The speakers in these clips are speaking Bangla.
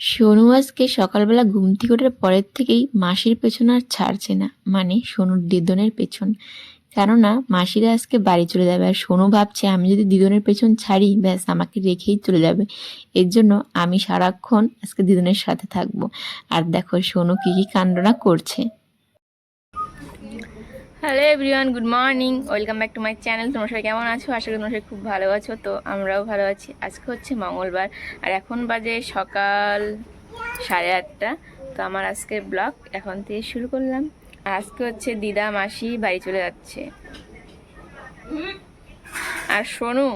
সোনু আজকে সকালবেলা ঘুম থেকে ওঠার পরের থেকেই মাসির পেছন আর ছাড়ছে না মানে সোনুর দিদনের পেছন। কেননা মাসিরা আজকে বাড়ি চলে যাবে আর সোনু ভাবছে, আমি যদি দিদনের পেছন ছাড়ি, ব্যাস আমাকে রেখেই চলে যাবে। এর জন্য আমি সারাক্ষণ আজকে দিদনের সাথে থাকব। আর দেখো সোনু কী কী কাণ্ডনা করছে। Hello everyone good morning welcome back to my channel তোমরা সবাই কেমন আছো? আশা করি তোমরা সবাই খুব ভালো আছো, তো আমরাও ভালো আছি। আজকে হচ্ছে মঙ্গলবার, আর এখন বাজে সকাল সাড়ে আটটা। তো আমার আজকের ব্লগ এখন থেকে শুরু করলাম। আর আজকে হচ্ছে দিদা মাসি বাড়ি চলে যাচ্ছে। আর সোনু,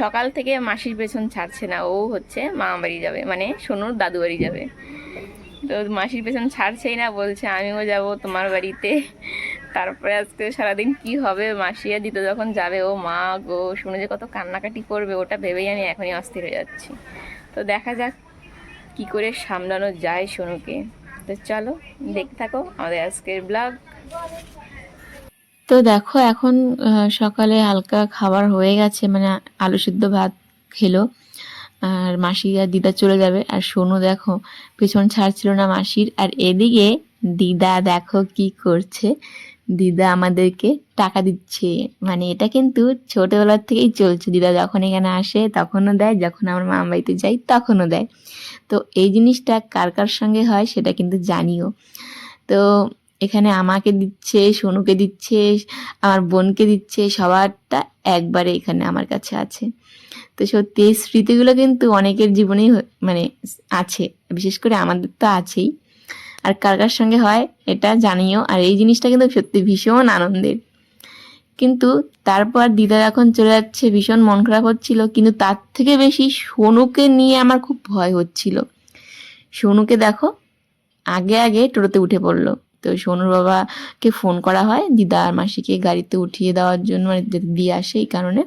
সকাল থেকে মাসির পেছন ছাড়ছে না, ও হচ্ছে মামা বাড়ি যাবে। মানে সোনুর দাদু বাড়ি যাবে। তো মাসির পেছন ছাড়ছেই না, বলছে আমিও যাব তোমার বাড়িতে। তারপরে আজকে সারাদিন কি হবে? মাসিয়া দিতে যখন যাবে, ও মা গো, শুনে যে কত কান্নাকাটি করবে, ওটা ভেবেই আমি এখনই অস্থির হয়ে যাচ্ছি। তো দেখা যাক কি করে সামলানো যায় সোনুকে। তো চলো, দেখতে থাকো আমাদের আজকের ব্লগ। তো দেখো, এখন সকালে হালকা খাবার হয়ে গেছে মানে আলু সিদ্ধ ভাত খেলো। আর মাসি আর দিদা চলে যাবে। আর সোনু দেখো, পেছন ছাড়ছিল না মাসির। আর এদিকে দিদা দেখো কি করছে। দিদা আমাদেরকে টাকা দিচ্ছে। মানে এটা কিন্তু ছোটবেলার থেকেই চলছে। দিদা যখন এখানে আসে, তখনও দেয়। যখন আমার মামা বাড়িতে যাই, তখনও দেয়। তো এই জিনিসটা কার কার সঙ্গে হয় সেটা কিন্তু জানিও। তো এখানে আমাকে দিচ্ছে, সোনুকে দিচ্ছে, আমার বোনকে দিচ্ছে, সবারটা একবারে এখানে আমার কাছে আছে। তো সত্যি এই স্মৃতিগুলো কিন্তু অনেকের জীবনেই মানে আছে। বিশেষ করে আমাদের তো আছেই। আর কার কার সঙ্গে হয় এটা জানিও। আর এই জিনিসটা কিন্তু সত্যি ভীষণ আনন্দের। কিন্তু তারপর দিদা যখন চলে যাচ্ছে, ভীষণ মন খারাপ হচ্ছিল। কিন্তু তার থেকে বেশি সোনুকে নিয়ে আমার খুব ভয় হচ্ছিল। সোনুকে দেখো, আগে আগে টোটোতে উঠে পড়ল। তো সোনুর বাবাকে ফোন করা হয় দিদা আর মাসিকে গাড়িতে উঠিয়ে দেওয়ার জন্য মানে দিয়ে আসে এই কারণে।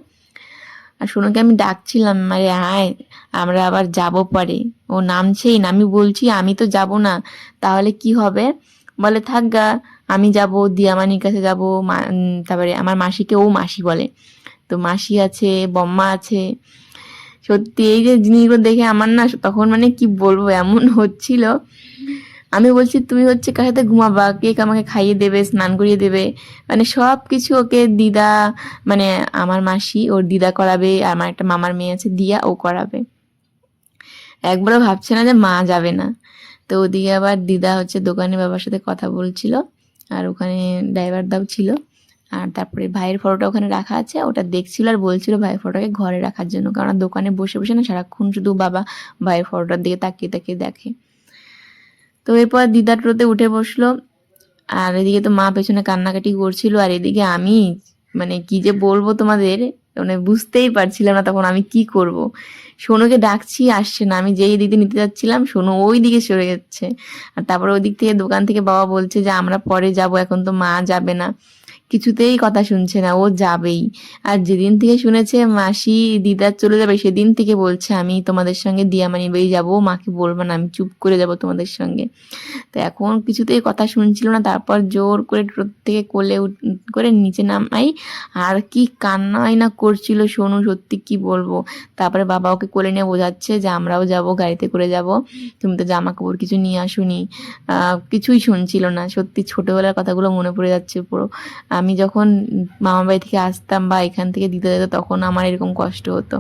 আর সোনুকে আমি ডাকছিলাম, আরে আয়, আমরা আবার যাব পরে। ও নামছেই না, আমি বলছি, আমি তো যাব না, তাহলে কি হবে? বলে, থাক গা, আমি যাব, দিয়ামানির কাছে যাব তারপরে আমার মাসিকে ও মাসি বলে। তো মাসি আছে, বম্মা আছে। সত্যি এই যে জিনিসগুলো দেখে আমার না তখন মানে কি বলব, এমন হচ্ছিল। আমি বলছি, তুমি হচ্ছে কার সাথে ঘুমাবা? কে আমাকে খাইয়ে দেবে, স্নান করিয়ে দেবে? মানে সব কিছু ওকে দিদা মানে আমার মাসি, ওর দিদা করাবে, আর আমার একটা মামার মেয়ে আছে, দিয়া ও করাবে। একবারও ভাবছে না যে মা যাবে না। তো ওদিকে আবার দিদা হচ্ছে দোকানে বাবার সাথে কথা বলছিল, আর ওখানে ড্রাইভার দাও ছিল। আর তারপরে ভাইয়ের ফটোটা ওখানে রাখা আছে, ওটা দেখছিল আর বলছিল ভাইয়ের ফটোটাকে ঘরে রাখার জন্য, কারণ দোকানে বসে বসে না সারাক্ষণ শুধু বাবা ভাইয়ের ফটোটার দিকে তাকিয়ে তাকিয়ে দেখে। তো এরপর দিদা টোতে উঠে বসল, আর এদিকে তো মা পেছনে কান্নাকাটি করছিল, আর এদিকে আমি মানে কি যে বলব তোমাদের মানে বুঝতেই পারছিলাম না তখন আমি কি করব। সোনুকে ডাকছি, আসছে না। আমি যেই দিকে নিতে যাচ্ছিলাম, সোনু ওই দিকে সরে যাচ্ছে। আর তারপরে ওই দিক থেকে দোকান থেকে বাবা বলছে যে, আমরা পরে যাব, এখন তো মা যাবে না। কিছুতেই কথা শুনছে না, ও যাবেই। আর যেদিন থেকে শুনেছে মাসি দিদার চলে যাবে, সেদিন থেকে বলছে, আমি তোমাদের সঙ্গে দিয়ামানি বাড়ি যাব, মাকে বলব না, আমি চুপ করে যাব তোমাদের সঙ্গে। তো এখন কিছুতেই কথা শুনছিল না, তারপর জোর করে টোটো থেকে কোলে করে নিচে নামাই, আর কি কান্নাই না করছিল, সোনু সত্যি কি বলব? তারপরে বাবা ওকে কোলে নিয়ে বোঝাচ্ছে যে, আমরাও যাব, গাড়িতে করে যাব, তুমি তো জামা কাপড় কিছু নিয়ে আসুনি। কিছুই শুনছিল না, সত্যি ছোটবেলার কথাগুলো মনে পড়ে যাচ্ছে পুরো। আমি যখন মামা বাড়ি থেকে আসতাম বা এখান থেকে দিতে যেত, তখন আমার এরকম কষ্ট হতো।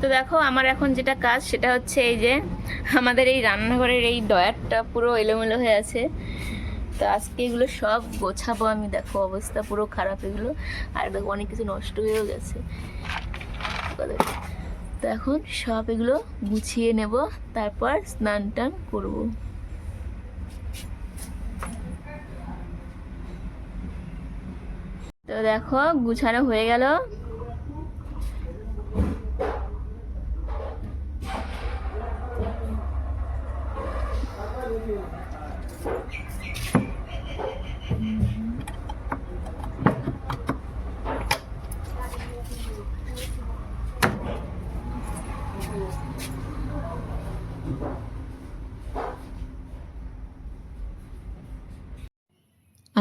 তো দেখো, আমার এখন যেটা কাজ, সেটা হচ্ছে এই যে, আমাদের এই রান্নাঘরের এই ডয়ারটা পুরো এলোমেলো হয়ে আছে। তো আজকে এগুলো সব গোছাবো আমি, দেখো অবস্থা পুরো খারাপ এগুলো। আর দেখো, অনেক কিছু নষ্ট হয়েও গেছে। তো এখন সব এগুলো গুছিয়ে নেব, তারপর স্নান টান করব। তো দেখো গুছানো হয়ে গেল।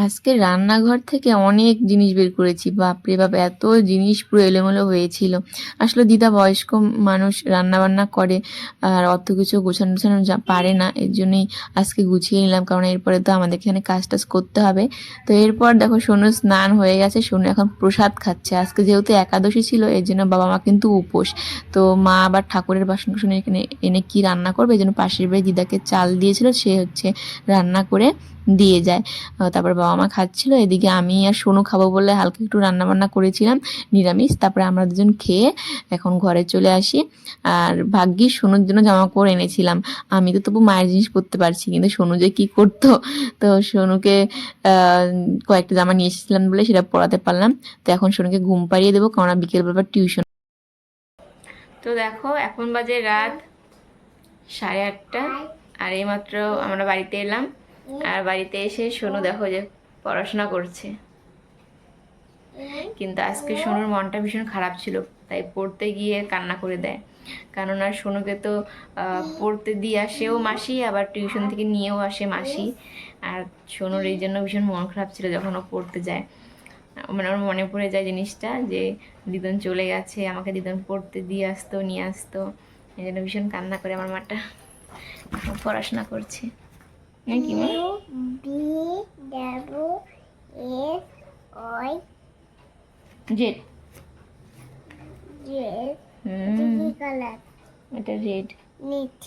আজকে রান্নাঘর থেকে অনেক জিনিস বের করেছি। বাপরে বাপ, এত জিনিস পুরো এলোমেলো হয়েছিল। আসলে দিদা বয়স্ক মানুষ রান্না বান্না করে, আর অত কিছু গোছানো গোছানো পারে না, এর জন্যই আজকে গুছিয়ে নিলাম, কারণ এরপরে তো আমাদের এখানে কাজ টাজ করতে হবে। তো এরপর দেখো সোনু স্নান হয়ে গেছে, সোনু এখন প্রসাদ খাচ্ছে। আজকে যেহেতু একাদশী ছিল, এর জন্য বাবা মা কিন্তু উপোস। তো মা আবার ঠাকুরের বাসন কুসন এখানে এনে কি রান্না করবে এই জন্য পাশের বাড়ি দিদাকে চাল দিয়েছিল, সে হচ্ছে রান্না করে দিয়ে যায়। তারপর বাবা মা খাচ্ছিল, এদিকে আমি আর সোনু খাব বলে হালকা একটু রান্না বান্না করেছিলাম, নিরামিষ। তারপরে আমরা দুজন খেয়ে এখন ঘরে চলে আসি। আর ভাগ্যিস সোনুর জন্য জামা কাপড় এনেছিলাম। আমি তো তবু মায়ের জিনিস পরতে পারছি, কিন্তু সোনু যে কি করতো? তো সোনুকে কয়েকটা জামা নিয়ে এসেছিলাম বলে সেটা পরাতে পারলাম। তো এখন সোনুকে ঘুম পাড়িয়ে দেবো, কারণ বিকেলবেলা টিউশন। তো দেখো, এখন বাজে রাত সাড়ে আটটা। আর এইমাত্র আমরা বাড়িতে এলাম। আর বাড়িতে এসে সোনু দেখো যে পড়াশোনা করছে। কিন্তু আজকে সোনুর মনটা ভীষণ খারাপ ছিল, তাই পড়তে গিয়ে কান্না করে দেয়। কেননা সোনুকে তো পড়তে দিয়ে আসেও মাসি, আবার টিউশন থেকে নিয়েও আসে মাসি। আর সোনুর এই জন্য ভীষণ মন খারাপ ছিল যখন ও পড়তে যায়। মানে ওর মনে পড়ে যায় জিনিসটা যে, দিদন চলে গেছে, আমাকে দিদন পড়তে দিয়ে আসতো, নিয়ে আসতো। এই জন্য ভীষণ কান্না করে আমার মাটা। পড়াশোনা করছে। নাকি মা B double S I Z J হুম কি কালার এটা রেড নিট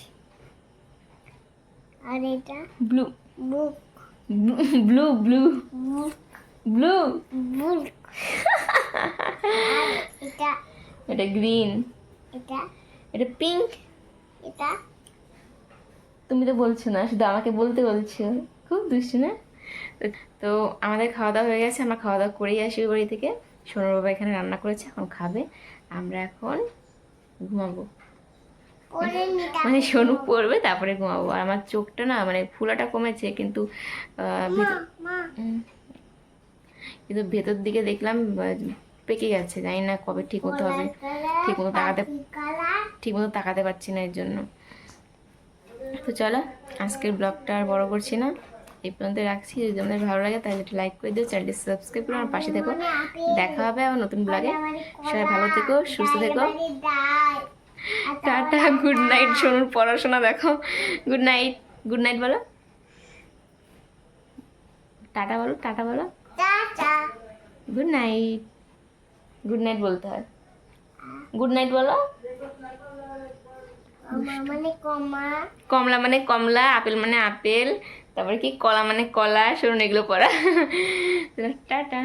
আর এটা blue book blue blue book blue book এটা এটা গ্রিন এটা এটা পিঙ্ক এটা তুমি তো বলছো না শুধু আমাকে বলতে বলছো। খুব দুষ্টু না? তো- আমাদের খাওয়া দাওয়া হয়ে গেছে আমরা খাওয়া দাওয়া করেই আসি বাড়ি থেকে। সোনার বাবা এখানে রান্না করেছে এখন খাবে। আমরা এখন ঘুমাবো। মানে সোনু পড়বে তারপরে ঘুমাবো। আর আমার চোখটা না মানে ফুলাটা কমেছে কিন্তু কিন্তু ভেতর দিকে দেখলাম পেকে গেছে। জানি না কবে ঠিক হতে হবে। ঠিক মতো তাকাতে ঠিক মতো তাকাতে পারছি না এর জন্য। তো চলো, আজকের ব্লগটা আর বড় করছি না। এই পর্যন্ত রাখছি। যদি তোমাদের ভালো লাগে, তাহলে একটু লাইক করে দিও, চ্যানেলটি সাবস্ক্রাইব করে আমার পাশে থেকো। দেখা হবে আবার নতুন ব্লগে সবাই ভালো থেকো, সুস্থ থেকো। টাটা গুড নাইট সোনুর পড়াশোনা দেখো। গুড নাইট গুড নাইট বলো। টাটা বলো টাটা বলো। গুড নাইট গুড নাইট বলতে হয়। গুড নাইট বলো। কমলা মানে কমলা। আপেল মানে আপেল, তারপরে কি কলা মানে কলা, শুনুন এগুলো পড়া। টাটা